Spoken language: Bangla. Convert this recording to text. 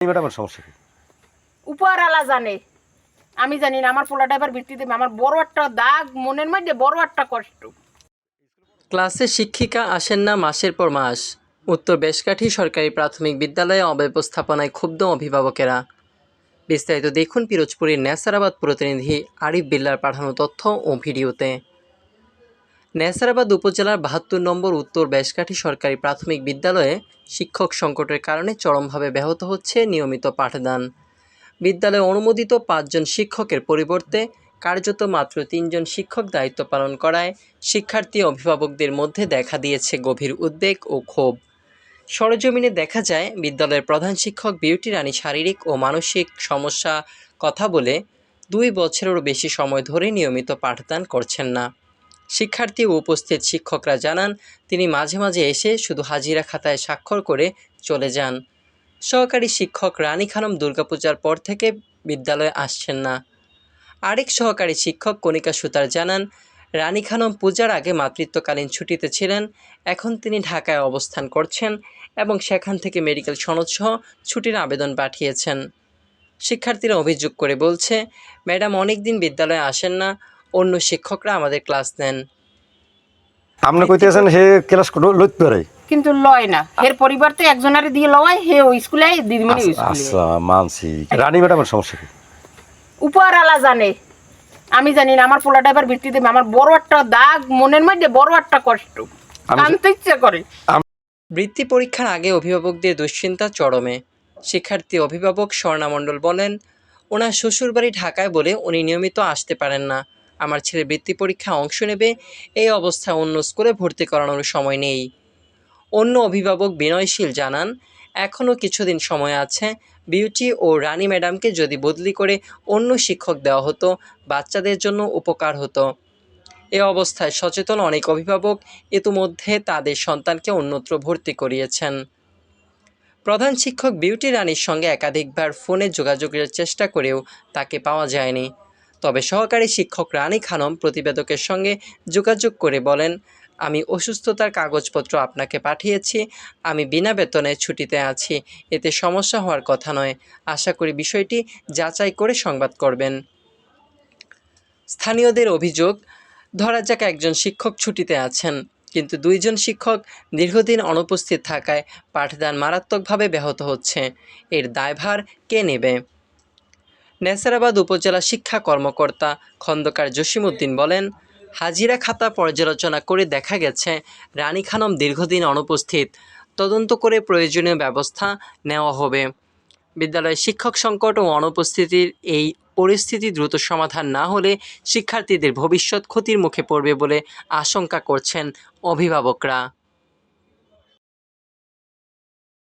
এই ম্যাডামের সমস্যা কি? উপরওয়ালা জানে। আমি জানি না আমার এবার বৃত্তি দেবে। আমার বড় একটা দাগ মনের মধ্যে বড় একটা কষ্ট। ক্লাসে শিক্ষিকা আসেন না মাসের পর মাস। উত্তর বেশকাঠি সরকারি প্রাথমিক বিদ্যালয়ে অব্যবস্থাপনায় ক্ষুব্ধ অভিভাবকেরা। বিস্তারিত দেখুন পিরোজপুরের নেসারাবাদ প্রতিনিধি আরিফ বিল্লার পাঠানো তথ্য ও ভিডিওতে। নেসারাবাদ উপজেলার বাহাত্তর নম্বর উত্তর বেশকাঠি সরকারি প্রাথমিক বিদ্যালয়ে শিক্ষক সংকটের কারণে চরমভাবে ব্যাহত হচ্ছে নিয়মিত পাঠদান। বিদ্যালয়ে অনুমোদিত পাঁচজন শিক্ষকের পরিবর্তে কার্যত মাত্র তিনজন শিক্ষক দায়িত্ব পালন করায় শিক্ষার্থী অভিভাবকদের মধ্যে দেখা দিয়েছে গভীর উদ্বেগ ও ক্ষোভ। সরজমিনে দেখা যায়, বিদ্যালয়ের প্রধান শিক্ষক বিউটি রানী শারীরিক ও মানসিক সমস্যা কথা বলে দুই বছরেরও বেশি সময় ধরে নিয়মিত পাঠদান করছেন না। শিক্ষার্থী ও উপস্থিত। শিক্ষকরা জানান, তিনি মাঝে মাঝে এসে শুধু হাজিরা খাতায় স্বাক্ষর করে চলে যান। সহকারী শিক্ষক রানী খানম দুর্গাপূজার পর থেকে বিদ্যালয়ে আসছেন না। আরেক সহকারী শিক্ষক কণিকা সুতার জানান, রানী খানম পূজার আগে মাতৃত্বকালীন ছুটিতে ছিলেন, এখন তিনি ঢাকায় অবস্থান করছেন এবং সেখান থেকে মেডিকেল সনদসহ ছুটির আবেদন পাঠিয়েছেন। শিক্ষার্থীরা অভিযোগ করে বলছে, ম্যাডাম অনেক দিন বিদ্যালয়ে আসেন না। অন্য শিক্ষকরা আমাদের ক্লাস নেন। আপনি কইতেছেন হে ক্লাস লইতে পারে। কিন্তু লয় না। এর পরিবার তো একজনের দিয়ে লয় হে ওই স্কুলে দিদিমণি স্কুলে। আচ্ছা মানছি। রানী ম্যাডামের সমস্যা কি? উপরওয়ালা জানে। আমি জানি না আমার পোলাটা এবার বৃত্তি দেবে আমার বড় একটা দাগ মনের মধ্যে বড় একটা কষ্ট। আমি- কানতে ইচ্ছে করে। বৃত্তি পরীক্ষার আগে অভিভাবকদের দুশ্চিন্তা চরমে। শিক্ষার্থী অভিভাবক স্বর্ণা মণ্ডল বলেন ওনার শ্বশুরবাড়ি ঢাকায় বলে উনি নিয়মিত আসতে পারেন না। আমার ছেলে বৃত্তি পরীক্ষা অংশ নেবে, এই অবস্থায় অন্য স্কুলে ভর্তি করানোর সময় নেই। অন্য অভিভাবক বিনয়শীল জানান এখনও কিছুদিন সময় আছে, বিউটি ও রানী ম্যাডামকে যদি বদলি করে অন্য শিক্ষক দেওয়া হতো, বাচ্চাদের জন্য উপকার হতো। এ অবস্থায় সচেতন অনেক অভিভাবক ইতিমধ্যে তাদের সন্তানকে অন্যত্র ভর্তি করিয়েছেন। প্রধান শিক্ষক বিউটি রানীর সঙ্গে একাধিকবার ফোনে যোগাযোগের চেষ্টা করেও তাকে পাওয়া যায়নি। তবে সহকারী শিক্ষক রানী খানম প্রতিবেদকের সঙ্গে যোগাযোগ করে বলেন, আমি অসুস্থতার কাগজপত্র আপনাকে পাঠিয়েছি, আমি বিনা বেতনে ছুটিতে আছি, এতে সমস্যা হওয়ার কথা নয়। আশা করি বিষয়টি যাচাই করে সংবাদ করবেন। স্থানীয়দের অভিযোগ, ধরা যাক একজন শিক্ষক ছুটিতে আছেন, কিন্তু দুইজন শিক্ষক দীর্ঘদিন অনুপস্থিত থাকায় পাঠদান মারাত্মকভাবে ব্যাহত হচ্ছে। এর দায়ভার কে নেবে? নেসারাবাদ উপজেলা শিক্ষা কর্মকর্তা খন্দকার জসিমউদ্দিন বলেন, হাজিরা খাতা পর্যালোচনা করে দেখা গেছে, রানী খানম দীর্ঘদিন অনুপস্থিত, তদন্ত করে প্রয়োজনীয় ব্যবস্থা নেওয়া হবে। বিদ্যালয়ে শিক্ষক সংকট ও অনুপস্থিতির এই পরিস্থিতি দ্রুত সমাধান না হলে শিক্ষার্থীদের ভবিষ্যৎ ক্ষতির মুখে পড়বে বলে আশঙ্কা করছেন অভিভাবকরা।